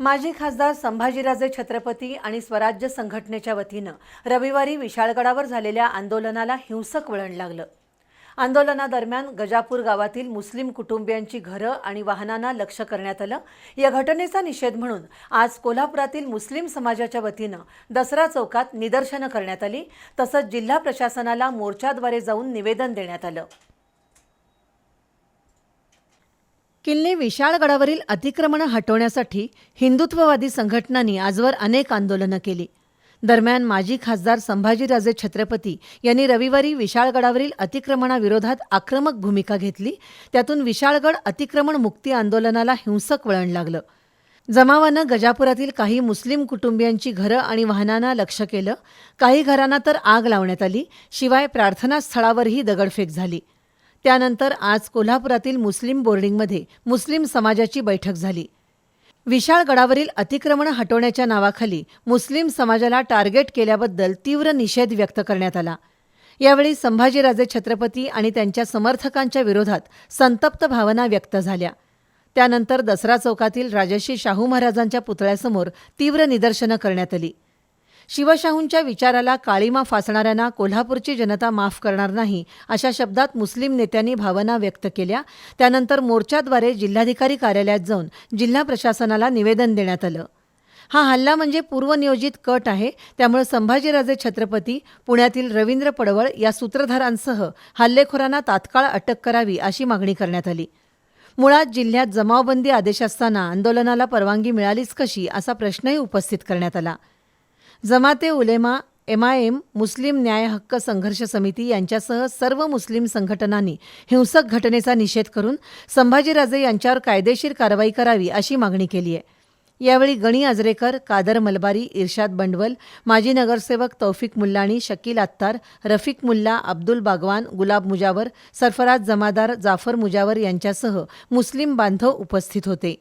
माजी खासदार संभाजीराजे छत्रपती आणि स्वराज्य संघटनेच्या वतीनं रविवारी विशाळगडावर झालेल्या आंदोलनाला हिंसक वळण लागलं. आंदोलनादरम्यान गजापूर गावातील मुस्लिम कुटुंबियांची घरं आणि वाहनांना लक्ष करण्यात आलं. या घटनेचा निषेध म्हणून आज कोल्हापुरातील मुस्लिम समाजाच्या वतीनं दसरा चौकात निदर्शनं करण्यात आली. तसंच जिल्हा प्रशासनाला मोर्चाद्वारे जाऊन निवेदन देण्यात आलं. किल्ले विशाळगडावरील अतिक्रमणं हटवण्यासाठी हिंदुत्ववादी संघटनांनी आजवर अनेक आंदोलनं केली. दरम्यान माजी खासदार संभाजीराजे छत्रपती यांनी रविवारी विशाळगडावरील अतिक्रमणाविरोधात आक्रमक भूमिका घेतली. त्यातून विशाळगड अतिक्रमण मुक्ती आंदोलनाला हिंसक वळण लागलं. जमावानं गजापुरातील काही मुस्लिम कुटुंबियांची घरं आणि वाहनांना लक्ष केलं. काही घरांना तर आग लावण्यात आली. शिवाय प्रार्थनास्थळावरही दगडफेक झाली. त्यानंतर आज कोल्हापुरातील मुस्लिम बोर्डिंगमध्ये मुस्लिम समाजाची बैठक झाली. विशाळगडावरील अतिक्रमण हटवण्याच्या नावाखाली मुस्लिम समाजाला टार्गेट केल्याबद्दल तीव्र निषेध व्यक्त करण्यात आला. यावेळी संभाजीराजे छत्रपती आणि त्यांच्या समर्थकांच्या विरोधात संतप्त भावना व्यक्त झाल्या. त्यानंतर दसरा चौकातील राजर्षी शाहू महाराजांच्या पुतळ्यासमोर तीव्र निदर्शनं करण्यात आली. शिवशाहूंच्या विचाराला काळीमा फासणाऱ्यांना कोल्हापूरची जनता माफ करणार नाही अशा शब्दात मुस्लिम नेत्यांनी भावना व्यक्त केल्या. त्यानंतर मोर्चाद्वारे जिल्हाधिकारी कार्यालयात जाऊन जिल्हा प्रशासनाला निवेदन देण्यात आलं. हा हल्ला म्हणजे पूर्वनियोजित कट आहे त्यामुळे संभाजीराजे छत्रपती पुण्यातील रवींद्र पडवळ या सूत्रधारांसह हल्लेखोरांना तात्काळ अटक करावी अशी मागणी करण्यात आली. मुळात जिल्ह्यात जमावबंदी आदेश असताना आंदोलनाला परवानगी मिळालीच कशी असा प्रश्नही उपस्थित करण्यात आला. जमाते उलेमा एमआयएम मुस्लिम न्याय हक्क संघर्ष समिती यांच्यासह सर्व मुस्लिम संघटनांनी हिंसक घटनेचा निषेध करून संभाजीराजे यांच्यावर कायदेशीर कारवाई करावी अशी मागणी केली आहे. यावेळी गणी आजरेकर कादर मलबारी इर्शाद बंडवल माजी नगरसेवक तौफिक मुल्लाणी शकील अत्तार रफिक मुल्ला अब्दुल बागवान गुलाब मुजावर सरफराज जमादार जाफर मुजावर यांच्यासह मुस्लिम बांधव उपस्थित होते.